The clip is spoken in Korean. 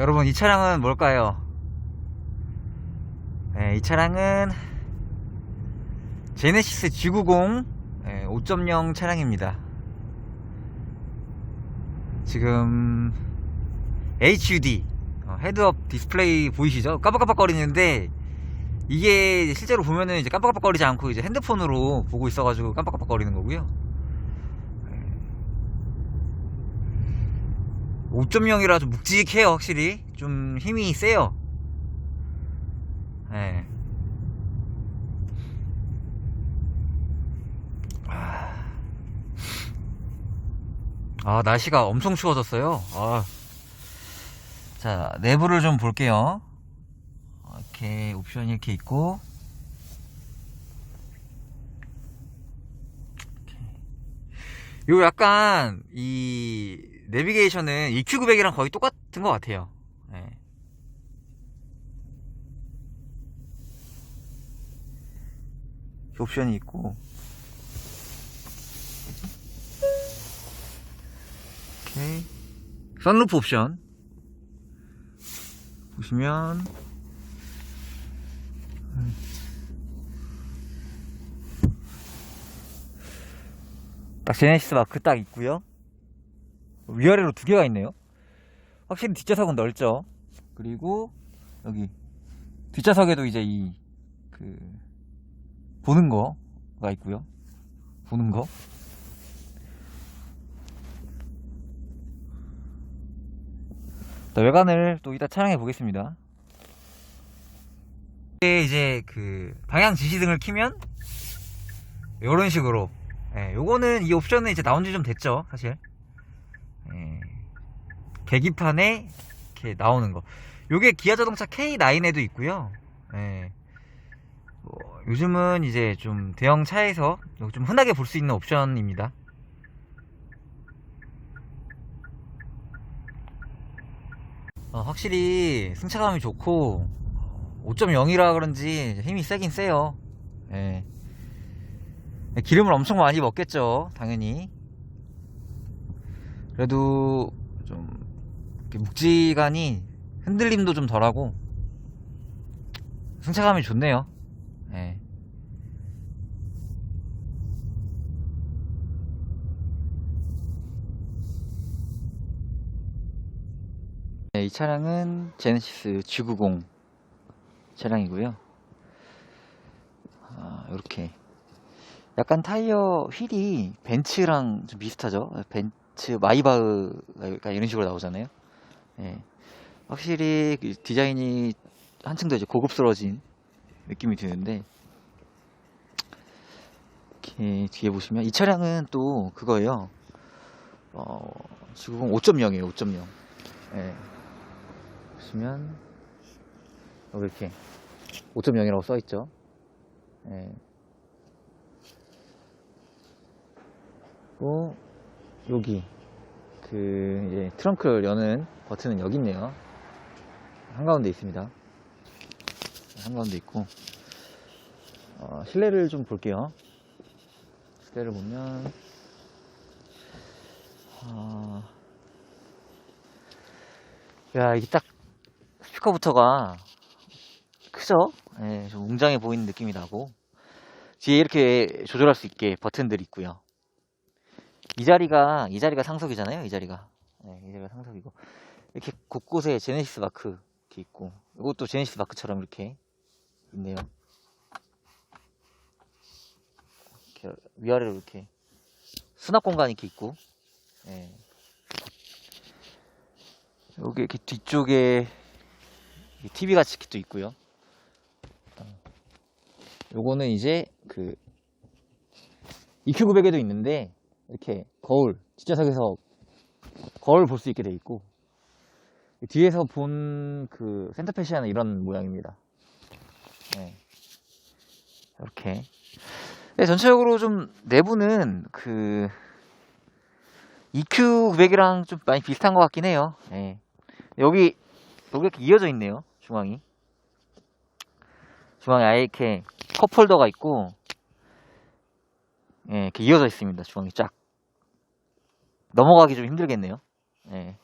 여러분 이 차량은 뭘까요? 네, 이 차량은 제네시스 G90 네, 5.0 차량입니다. 지금 HUD 어, 헤드업 디스플레이 보이시죠? 깜빡깜빡거리는데 이게 실제로 보면은 이제 깜빡깜빡거리지 않고 이제 핸드폰으로 보고 있어가지고 깜빡깜빡거리는 거고요. 5.0이라 좀 묵직해요, 확실히. 좀 힘이 세요. 예. 아, 아, 날씨가 엄청 추워졌어요. 아. 자, 내부를 좀 볼게요. 이렇게 옵션이 이렇게 있고. 요 약간 이 내비게이션은 EQ900이랑 거의 똑같은 것 같아요. 예. 옵션이 있고 오케이 선루프 옵션 보시면 음. 딱 제네시스 마크 딱 있고요 위아래로 두 개가 있네요. 확실히 뒷좌석은 넓죠. 그리고 여기 뒷좌석에도 이제 이 그 보는 거가 있고요. 보는 거. 자, 외관을 또 이따 촬영해 보겠습니다. 이제 그 방향 지시등을 키면 이런 식으로. 예, 요거는 이 옵션은 이제 나온 지 좀 됐죠 사실. 예, 계기판에 이렇게 나오는 거. 요게 기아 자동차 K9에도 있고요. 예, 뭐, 요즘은 이제 좀 대형 차에서 좀 흔하게 볼 수 있는 옵션입니다. 어, 확실히 승차감이 좋고 5.0이라 그런지 힘이 세긴 세요. 예. 기름을 엄청 많이 먹겠죠 당연히. 그래도 좀 묵직하니 흔들림도 좀 덜하고 승차감이 좋네요 예. 네, 이 차량은 제네시스 G90 차량이고요. 아, 이렇게 약간 타이어 휠이 벤츠랑 좀 비슷하죠. 벤츠 마이바흐가 약간 이런 식으로 나오잖아요. 예. 확실히 그 디자인이 한층 더 이제 고급스러워진 느낌이 드는데 이렇게 뒤에 보시면 이 차량은 또 그거예요. 어, G90 5.0이에요. 5.0. 예. 보시면 여기 이렇게 5.0이라고 써 있죠. 예. 그리고 여기 그 이제 트렁크를 여는 버튼은 여기 있네요. 한가운데 있습니다. 한가운데 있고 어, 실내를 좀 볼게요. 실내를 보면 아, 야 이게 딱 스피커부터가 크죠? 예, 좀 웅장해 보이는 느낌이 나고 뒤에 이렇게 조절할 수 있게 버튼들이 있고요. 이 자리가 이 자리가 상석이잖아요. 이 자리가 예, 이 자리가 상석이고 이렇게 곳곳에 제네시스 마크 이렇게 있고 이것도 제네시스 마크처럼 이렇게 있네요. 이렇게 위아래로 이렇게 수납 공간이 이렇게 있고 예. 여기 이렇게 뒤쪽에 TV 같이 이렇게 또 있고요. 요거는 이제 그 EQ900에도 있는데 이렇게 거울 뒷좌석에서 거울 볼 수 있게 돼 있고 뒤에서 본 그 센터페시아는 이런 모양입니다. 네. 이렇게 네, 전체적으로 좀 내부는 그 EQ900이랑 좀 많이 비슷한 것 같긴 해요. 네. 여기 여기 이렇게 이어져 있네요. 중앙이 중앙에 아예 이렇게 컵 홀더가 있고 예, 이렇게 이어져 있습니다. 중앙이 쫙 넘어가기 좀 힘들겠네요. 예.